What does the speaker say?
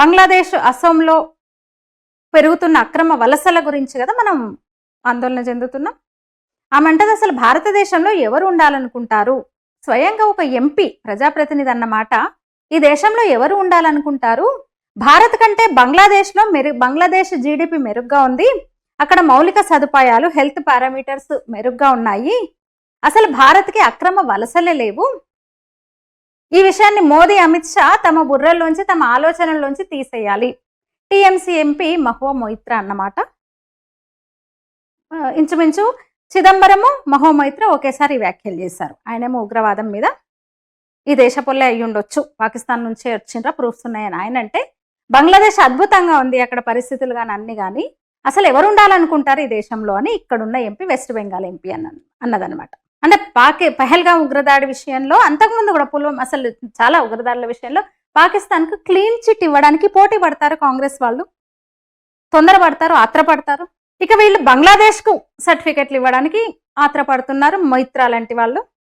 బంగ్లాదేశ్ అస్సోంలో పెరుగుతున్న అక్రమ వలసల గురించి కదా మనం ఆందోళన చెందుతున్నాం. ఆమె అంటది అసలు భారతదేశంలో ఎవరు ఉండాలనుకుంటారు? స్వయంగా ఒక ఎంపీ ప్రజాప్రతినిధి అన్నమాట ఈ దేశంలో ఎవరు ఉండాలనుకుంటారు? భారత్ కంటే బంగ్లాదేశ్లో మెరు బంగ్లాదేశ్ జీడిపి మెరుగ్గా ఉంది. అక్కడ మౌలిక సదుపాయాలు హెల్త్ పారామీటర్స్ మెరుగ్గా ఉన్నాయి. అసలు భారత్కి అక్రమ వలసలే లేవు. ఈ విషయాన్ని మోదీ అమిత్ షా తమ బుర్రల్లోంచి తమ ఆలోచనల్లోంచి తీసేయాలి. టీఎంసీ ఎంపీ మహువా మొయిత్రా అన్నమాట. ఇంచుమించు చిదంబరము మహో మొయిత్రా ఒకేసారి వ్యాఖ్యలు చేశారు. ఆయనేమో ఉగ్రవాదం మీద ఈ దేశపుల్లే అయ్యి ఉండొచ్చు పాకిస్తాన్ నుంచే వచ్చిండ్రా ప్రూఫ్స్ ఉన్నాయని ఆయన అంటే బంగ్లాదేశ్ అద్భుతంగా ఉంది అక్కడ పరిస్థితులు కానీ అన్ని కానీ అసలు ఎవరు ఉండాలనుకుంటారు ఈ దేశంలో అని ఇక్కడున్న ఎంపీ వెస్ట్ బెంగాల్ ఎంపీ అన్న అన్నదనమాట. అంటే పాకి పహల్గా ఉగ్రదాడి విషయంలో అంతకుముందు కూడా పూర్వం అసలు చాలా ఉగ్రదాడుల విషయంలో పాకిస్తాన్కు క్లీన్ చిట్ ఇవ్వడానికి పోటీ పడతారు కాంగ్రెస్ వాళ్ళు. తొందరపడతారు ఆత్రపడతారు. ఇక వీళ్ళు బంగ్లాదేశ్కు సర్టిఫికెట్లు ఇవ్వడానికి ఆత్రపడుతున్నారు మైత్రా లాంటి వాళ్ళు.